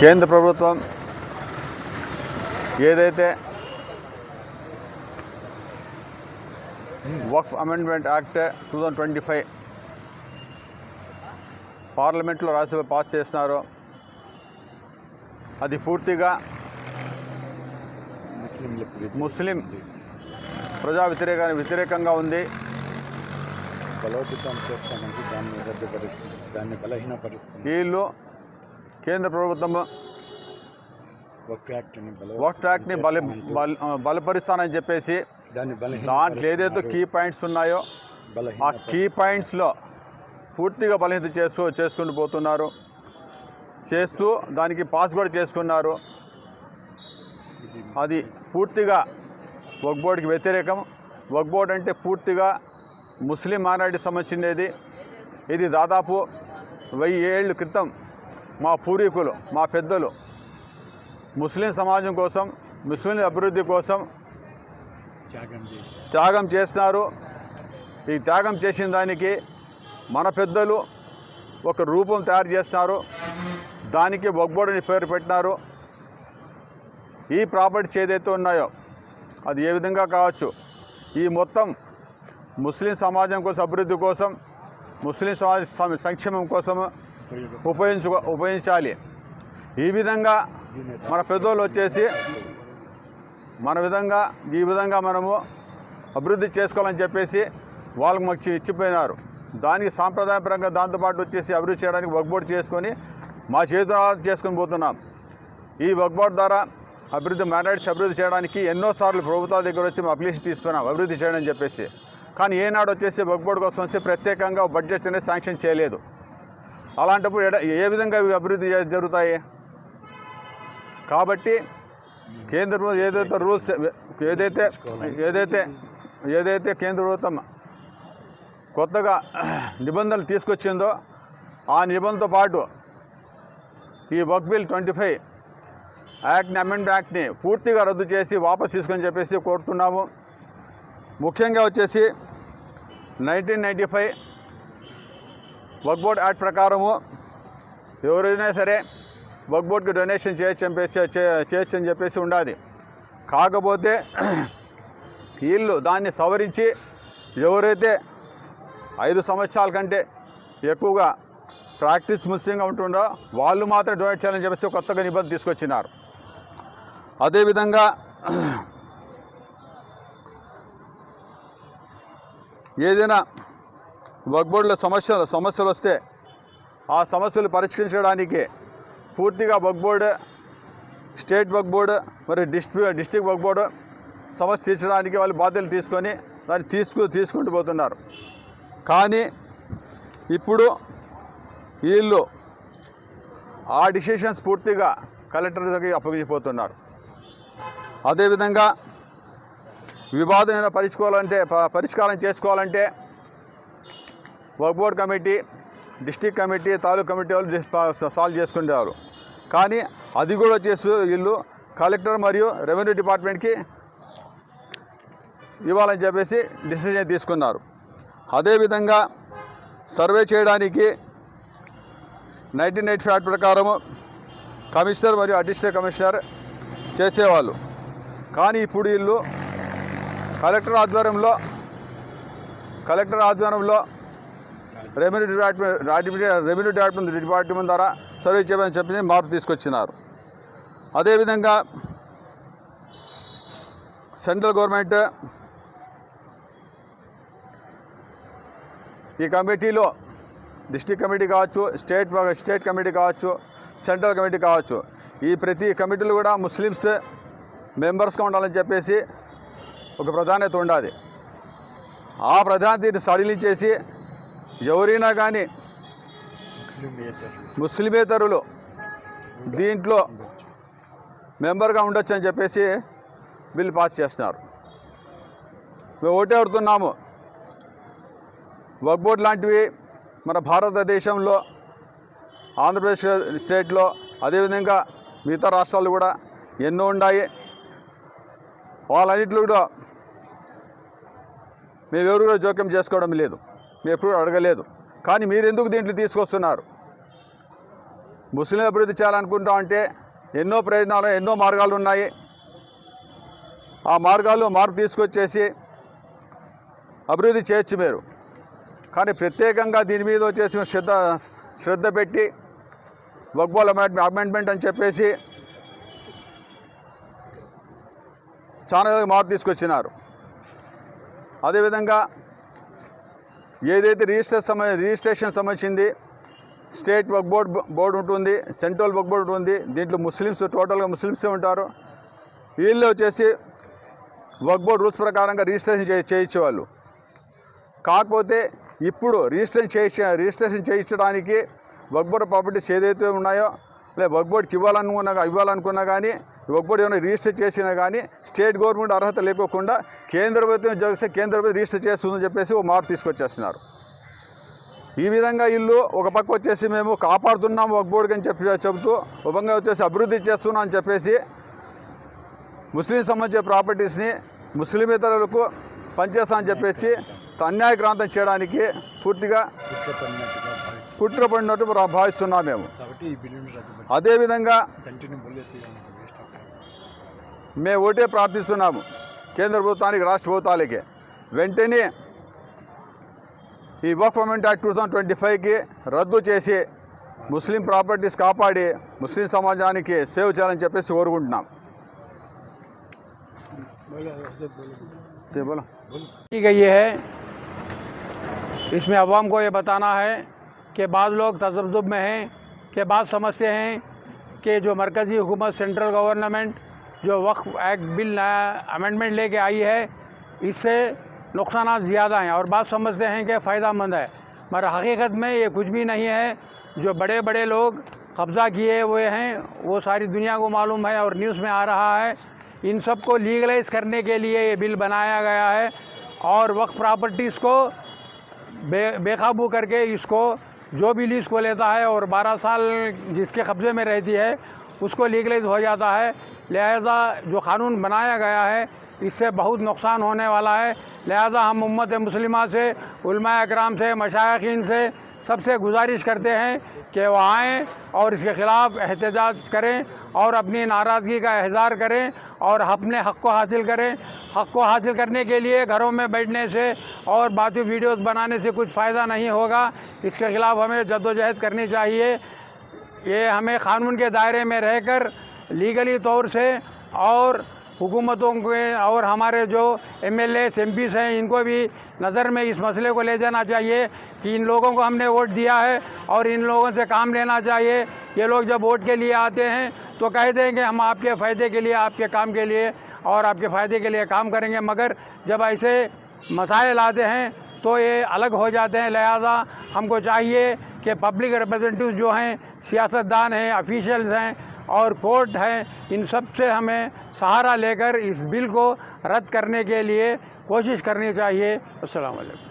కేంద్ర ప్రభుత్వం ఏదైతే Waqf amendment act two thousand twenty five పార్లమెంట్లో రాజ్యసభ పాస్ చేసినారో అది పూర్తిగా ముస్లిం ప్రజా వ్యతిరేక వ్యతిరేకంగా ఉంది. బలోపేతం చేస్తామంటే దాన్ని రద్దుపరుస్తుంది దాన్ని బలహీనపరుస్తుంది వీళ్ళు కేంద్ర ప్రభుత్వం వక్ యాక్ట్ని బల బలపరుస్తానని చెప్పేసి దాంట్లో ఏదైతే కీ పాయింట్స్ ఉన్నాయో ఆ కీ పాయింట్స్లో పూర్తిగా బలహీనత చేస్తూ చేసుకుంటూ పోతున్నారు. చేస్తూ దానికి పాస్ కూడా చేసుకున్నారు. అది పూర్తిగా వక్ బోర్డుకి వ్యతిరేకం. వక్ బోర్డు అంటే పూర్తిగా ముస్లిం మైనారిటీ సంబంధించినది. ఇది దాదాపు వెయ్యి ఏళ్ళ క్రితం మా పూర్వీకులు మా పెద్దలు ముస్లిం సమాజం కోసం ముస్లిం అభివృద్ధి కోసం త్యాగం చేసి త్యాగం చేసినారు. ఈ త్యాగం చేసిన దానికి మన పెద్దలు ఒక రూపం తయారు చేసినారు. దానికి బొగ్బోడని పేరు పెట్టినారు. ఈ ప్రాపర్టీస్ ఏదైతే ఉన్నాయో అది ఏ విధంగా కావచ్చు? ఈ మొత్తం ముస్లిం సమాజం కోసం అభివృద్ధి కోసం ముస్లిం సమాజ సంక్షేమం కోసం ఉపయోగించుకో ఉపయోగించాలి. ఈ విధంగా మన పెద్దోళ్ళు వచ్చేసి మన విధంగా ఈ విధంగా మనము అభివృద్ధి చేసుకోవాలని చెప్పేసి వాళ్ళకి మాకు ఇచ్చిపోయినారు. దానికి సాంప్రదాయపరంగా దాంతోపాటు వచ్చేసి అభివృద్ధి చేయడానికి వర్క్బోర్డ్ చేసుకొని మా చేతుల చేసుకొని పోతున్నాం. ఈ వర్క్బోర్డ్ ద్వారా అభివృద్ధి మైనార్టీస్ అభివృద్ధి చేయడానికి ఎన్నోసార్లు ప్రభుత్వాల దగ్గర వచ్చి మా అప్లికేషన్ తీసుకున్నాం అభివృద్ధి చేయడం చెప్పేసి. కానీ ఏనాడు వచ్చేసి వర్క్బోర్డ్ కోసం వచ్చి ప్రత్యేకంగా బడ్జెట్స్ అనేది శాంక్షన్ చేయలేదు. అలాంటప్పుడు ఎడ- ఏ విధంగా అభివృద్ధి జరుగుతాయి? కాబట్టి కేంద్ర ప్రభుత్వం ఏదైతే రూల్స్ ఏదైతే ఏదైతే ఏదైతే కేంద్ర ప్రభుత్వం కొత్తగా నిబంధనలు తీసుకొచ్చిందో ఆ నిబంధనతో పాటు ఈ వర్క్ బిల్ ట్వంటీ ఫైవ్ యాక్ట్ని అమెండ్ యాక్ట్ని పూర్తిగా రద్దు చేసి వాపస్ తీసుకొని చెప్పేసి కోరుతున్నాము. ముఖ్యంగా వచ్చేసి nineteen ninety five Waqf board act ప్రకారము ఎవరైనా సరే వర్క్బోర్డ్కి డొనేషన్ చేయొచ్చు అని చే- చేయొచ్చు అని చెప్పేసి ఉండాలి కాకపోతే వీళ్ళు దాన్ని సవరించి ఎవరైతే ఐదు సంవత్సరాల కంటే ఎక్కువగా ప్రాక్టీస్ ముస్లింగా ఉంటుండో వాళ్ళు మాత్రం డొనేట్ చేయాలని చెప్పేసి కొత్తగా నిబంధన తీసుకొచ్చినారు. అదేవిధంగా ఏదైనా వర్క్ సమస్యలు సమస్యలు వస్తే ఆ సమస్యలు పరిష్కరించడానికి పూర్తిగా వర్క్ స్టేట్ వర్క్ మరియు మరి డిస్టిక్ డిస్ట్రిక్ట్ సమస్య తీర్చడానికి వాళ్ళు బాధ్యతలు తీసుకొని దాన్ని తీసుకు తీసుకుంటూ పోతున్నారు. కానీ ఇప్పుడు వీళ్ళు ఆ డిసిషన్స్ పూర్తిగా కలెక్టర్ దగ్గర అప్పగించిపోతున్నారు అదేవిధంగా వివాదమైన పరిచుకోవాలంటే ప- పరిష్కారం చేసుకోవాలంటే work board committee district committee taluk committee వాళ్ళు సాల్వ్ చేసుకునేవారు కానీ అది కూడా వచ్చేసి వీళ్ళు కలెక్టర్ మరియు రెవెన్యూ డిపార్ట్మెంట్కి ఇవ్వాలని చెప్పేసి డిసిజన్ తీసుకున్నారు. అదేవిధంగా సర్వే చేయడానికి నైన్టీన్ ఎయిటీ ఫైవ్ ప్రకారము కమిషనర్ మరియు అడిషనల్ కమిషనర్ చేసేవాళ్ళు. కానీ ఇప్పుడు వీళ్ళు కలెక్టర్ ఆధ్వర్యంలో కలెక్టర్ ఆధ్వర్యంలో రెవెన్యూ డిపార్ట్మెంట్ రాడి- రెవెన్యూ డిపార్ట్మెంట్ డిపార్ట్మెంట్ ద్వారా సర్వే చేయమని చెప్పి మార్పు తీసుకొచ్చినారు. అదేవిధంగా సెంట్రల్ గవర్నమెంట్ ఈ కమిటీలో డిస్టిక్ కమిటీ కావచ్చు స్టేట్ స్టేట్ కమిటీ కావచ్చు సెంట్రల్ కమిటీ కావచ్చు ఈ ప్రతి కమిటీలు కూడా ముస్లిమ్స్ మెంబర్స్గా ఉండాలని చెప్పేసి ఒక ప్రాధాన్యత ఉండాలి ఆ ప్రాధాన్యతని సడిలించేసి ఎవరైనా కానీ ముస్లిమేతరులు దీంట్లో మెంబర్గా ఉండొచ్చు అని చెప్పేసి బిల్ పాస్ చేస్తున్నారు. మేము ఒకటే అడుగుతున్నాము వక్ బోర్డ్ లాంటివి మన భారతదేశంలో ఆంధ్రప్రదేశ్ స్టేట్లో అదేవిధంగా మిగతా రాష్ట్రాలు కూడా ఎన్నో ఉన్నాయి వాళ్ళన్నింటిలో కూడా మేము ఎవరు కూడా జోక్యం చేసుకోవడం లేదు. మేము ఎప్పుడు అడగలేదు. కానీ మీరెందుకు దీంట్లో తీసుకొస్తున్నారు? ముస్లిం అభివృద్ధి చేయాలనుకుంటాం అంటే ఎన్నో ప్రయోజనాలు ఎన్నో మార్గాలు ఉన్నాయి. ఆ మార్గాలు మార్పు తీసుకొచ్చేసి అభివృద్ధి చేయొచ్చు మీరు. కానీ ప్రత్యేకంగా దీని మీద వచ్చేసి శ్రద్ధ శ్రద్ధ పెట్టి వక్బోల్ అమెండ్మెంట్ అని చెప్పేసి చాలా మార్పు తీసుకొచ్చినారు. అదేవిధంగా ఏదైతే రిజిస్టర్ సంబంధ రిజిస్ట్రేషన్ సంబంధించింది స్టేట్ వర్క్ బోర్డ్ బోర్డు ఉంటుంది సెంట్రల్ వర్క్ బోర్డు ఉంటుంది దీంట్లో ముస్లిమ్స్ టోటల్గా ముస్లిమ్సే ఉంటారు. వీళ్ళు వచ్చేసి వర్క్ బోర్డ్ రూల్స్ ప్రకారంగా రిజిస్ట్రేషన్ చే చేయించేవాళ్ళు. కాకపోతే ఇప్పుడు రిజిస్ట్రేషన్ చేయించ రిజిస్ట్రేషన్ చేయించడానికి వర్క్ బోర్డ్ ప్రాపర్టీస్ ఏదైతే ఉన్నాయో లేదా వర్క్ బోర్డ్కి ఇవ్వాలనుకున్నా ఇవ్వాలనుకున్నా కానీ బోర్డ్ ఏమైనా రిజిస్టర్ చేసినా కానీ స్టేట్ గవర్నమెంట్ అర్హత లేకోకుండా కేంద్ర ప్రభుత్వం చేస్తే కేంద్ర ప్రభుత్వం రిజిస్టర్ చేస్తుందని చెప్పేసి ఓ మార్పు తీసుకొచ్చేస్తున్నారు. ఈ విధంగా ఇల్లు ఒక పక్క వచ్చేసి మేము కాపాడుతున్నాం వర్క్ బోర్డుకి అని చెప్పి చెబుతూ ఒక పక్క వచ్చేసి అభివృద్ధి చేస్తున్నాం అని చెప్పేసి ముస్లిం సంబంధించిన ప్రాపర్టీస్ని ముస్లిమేతరులకు పనిచేస్తామని చెప్పేసి అన్యాయక్రాంతం చేయడానికి పూర్తిగా కుట్ర పడినట్టు భావిస్తున్నాం మేము. అదేవిధంగా మేము ఒకటే ప్రార్థిస్తున్నాము కేంద్ర ప్రభుత్వానికి రాష్ట్ర ప్రభుత్వాలకి వెంటనే ఈ work permanent act two thousand twenty ఫైవ్కి రద్దు చేసి ముస్లిం ప్రాపర్టీస్ కాపాడి ముస్లిం సమాజానికి సేవ్ చేయాలని చెప్పేసి కోరుకుంటున్నాం बोलो की गई है इसमें अवाम को ये बताना है कि बाद लोग तजब्जुब में हैं कि बात समझते हैं कि जो मरकज़ी हुकूमत सेंट्रल गवर्नमेंट जो वक्फ एक्ट बिल अमेंडमेंट लेके आई है, इससे नुकसान ज़्यादा हैं। और बात समझते हैं कि फ़ायदा मंद है। मगर हकीकत में ये कुछ भी नहीं है। जो बड़े बड़े लोग कब्ज़ा किए हुए हैं, वो सारी दुनिया को मालूम है और न्यूज़ में आ रहा है। इन सबको लीगलाइज करने के लिए ये बिल बनाया गया है और वक्त प्रॉपर्टीज़ को बे, बेकाबू करके इसको जो भी लीज को लेता है और 12 साल जिसके कब्ज़े में रहती है, उसको लीगलाइज हो जाता है। लिहाजा जो कानून बनाया गया है, इससे बहुत नुकसान होने वाला है। लिहाजा हम उम्मत मुस्लिमा से, उलमा से मशाइन से सबसे गुजारिश करते हैं कि वह आएँ और इसके ख़िलाफ़ एहतजाज करें और अपनी नाराज़गी का इजहार करें और अपने हक़ को हासिल करें। हक़ को हासिल करने के लिए घरों में बैठने से और बाकी वीडियोस बनाने से कुछ फ़ायदा नहीं होगा। इसके ख़िलाफ़ हमें जद्दोजहद करनी चाहिए। ये हमें क़ानून के दायरे में रहकर लीगली तौर से और हुकूमतों के और हमारे जो M L S M Ps हैं, इनको भी नज़र में इस मसले को ले जाना चाहिए कि इन लोगों को हमने वोट दिया है और इन लोगों से काम लेना चाहिए। ये लोग जब वोट के लिए आते हैं तो कह देंगे, हम आपके फ़ायदे के लिए, आपके काम के लिए और आपके फ़ायदे के लिए काम करेंगे। मगर जब ऐसे मसाइल आते हैं तो ये अलग हो जाते हैं। लिहाजा हमको चाहिए कि पब्लिक रिप्रेजेंटेटिव जो हैं, सियासतदान हैं, ऑफिशियल्स हैं और कोर्ट हैं। इन सबसे हमें सहारा लेकर इस बिल को रद्द करने के लिए कोशिश करनी चाहिए। अस्सलाम वालेकुम।